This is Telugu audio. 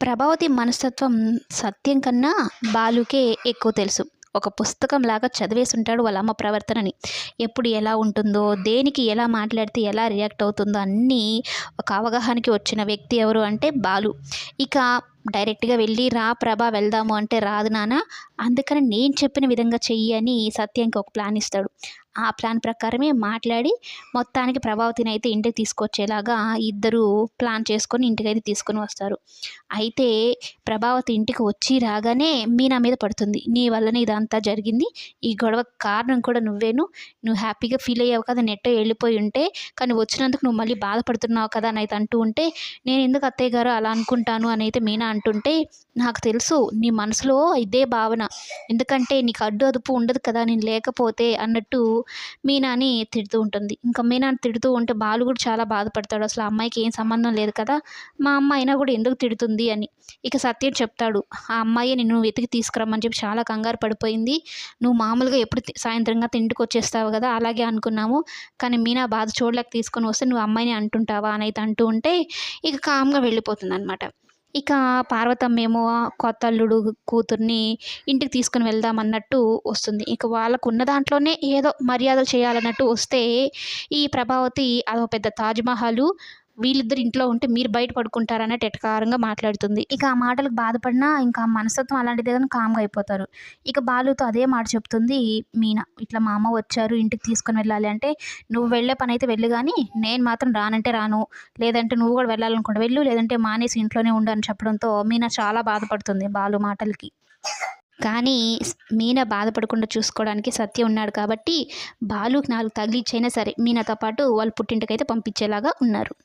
ప్రభావతి మనస్తత్వం సత్యం కన్నా బాలుకే ఎక్కువ తెలుసు. ఒక పుస్తకం లాగా చదివేసి ఉంటాడు వాళ్ళ అమ్మ ప్రవర్తనని. ఎప్పుడు ఎలా ఉంటుందో దేనికి ఎలా మాట్లాడితే ఎలా రియాక్ట్ అవుతుందో అన్నీ ఒక అవగాహనకి వచ్చిన వ్యక్తి ఎవరు అంటే బాలు. ఇక డైరెక్ట్గా వెళ్ళి రా ప్రభా వెళ్దాము అంటే రాదు నాన్న. అందుకని నేను చెప్పిన విధంగా చెయ్యి అని సత్యంకి ఒక ప్లాన్ ఇస్తాడు. ఆ ప్లాన్ ప్రకారమే మాట్లాడి మొత్తానికి ప్రభావతిని అయితే ఇంటికి తీసుకొచ్చేలాగా ఇద్దరు ప్లాన్ చేసుకొని ఇంటికైతే తీసుకొని వస్తారు. అయితే ప్రభావతి ఇంటికి వచ్చి రాగానే మీనా మీద పడుతుంది. నీ వల్లనే ఇదంతా జరిగింది. ఈ గొడవ కారణం కూడా నువ్వేను. నువ్వు హ్యాపీగా ఫీల్ అయ్యావు కదా నెట్టో వెళ్ళిపోయి ఉంటే కానీ వచ్చినందుకు నువ్వు మళ్ళీ బాధపడుతున్నావు కదా అని అయితే అంటూ ఉంటే నేను ఎందుకు అత్తయ్య గారు అలా అనుకుంటాను అని అయితే మీనా అంటుంటే నాకు తెలుసు నీ మనసులో ఇదే భావన. ఎందుకంటే నీకు అడ్డు అదుపు ఉండదు కదా నేను లేకపోతే అన్నట్టు మీనాని తిడుతూ ఉంటుంది. ఇంకా మీనాని తిడుతూ ఉంటే బాలు కూడా చాలా బాధపడతాడు. అసలు అమ్మాయికి ఏం సంబంధం లేదు కదా మా అమ్మ అయినా కూడా ఎందుకు తిడుతుంది అని. ఇక సత్యం చెప్తాడు ఆ అమ్మాయి నిన్ను వెతికి తీసుకురమ్మని చెప్పి చాలా కంగారు పడిపోయింది. నువ్వు మామూలుగా ఎప్పుడు సాయంత్రంగా తిండికి వచ్చేస్తావు కదా అలాగే అనుకున్నాము. కానీ మీనా బాధ చూడలేక తీసుకొని వస్తే నువ్వు అమ్మాయిని అంటుంటావా? అని అయితే అంటూ ఉంటే ఇక కామ్గా వెళ్ళిపోతుంది అనమాట ఇక పార్వతమ్మేమో కొత్త అల్లుడు కూతుర్ని ఇంటికి తీసుకుని వెళ్దాం అన్నట్టు వస్తుంది. ఇక వాళ్ళకు ఉన్న దాంట్లోనే ఏదో మర్యాదలు చేయాలన్నట్టు వస్తే ఈ ప్రభావతి అదొక పెద్ద తాజ్మహల్ వీళ్ళిద్దరు ఇంట్లో ఉంటే మీరు బయట పడుకుంటారనే ఎటకారంగా మాట్లాడుతుంది. ఇక ఆ మాటలకు బాధపడినా ఇంకా మనస్తత్వం అలాంటిదే కానీ కామ్గా అయిపోతారు. ఇక బాలుతో అదే మాట చెప్తుంది మీనా ఇట్లా మా అమ్మ వచ్చారు ఇంటికి తీసుకుని వెళ్ళాలి అంటే నువ్వు వెళ్ళే పని అయితే వెళ్ళు కానీ నేను మాత్రం రానంటే రాను. లేదంటే నువ్వు కూడా వెళ్ళాలనుకుంటా వెళ్ళు లేదంటే మానేసి ఇంట్లోనే ఉండు అని చెప్పడంతో మీనా చాలా బాధపడుతుంది బాలు మాటలకి. కానీ మీనా బాధపడకుండా చూసుకోవడానికి సత్య ఉన్నాడు కాబట్టి బాలుకి నాలుగు తగిలిచ్చైనా సరే మీనాతో పాటు వాళ్ళు పుట్టింటికైతే పంపించేలాగా ఉన్నారు.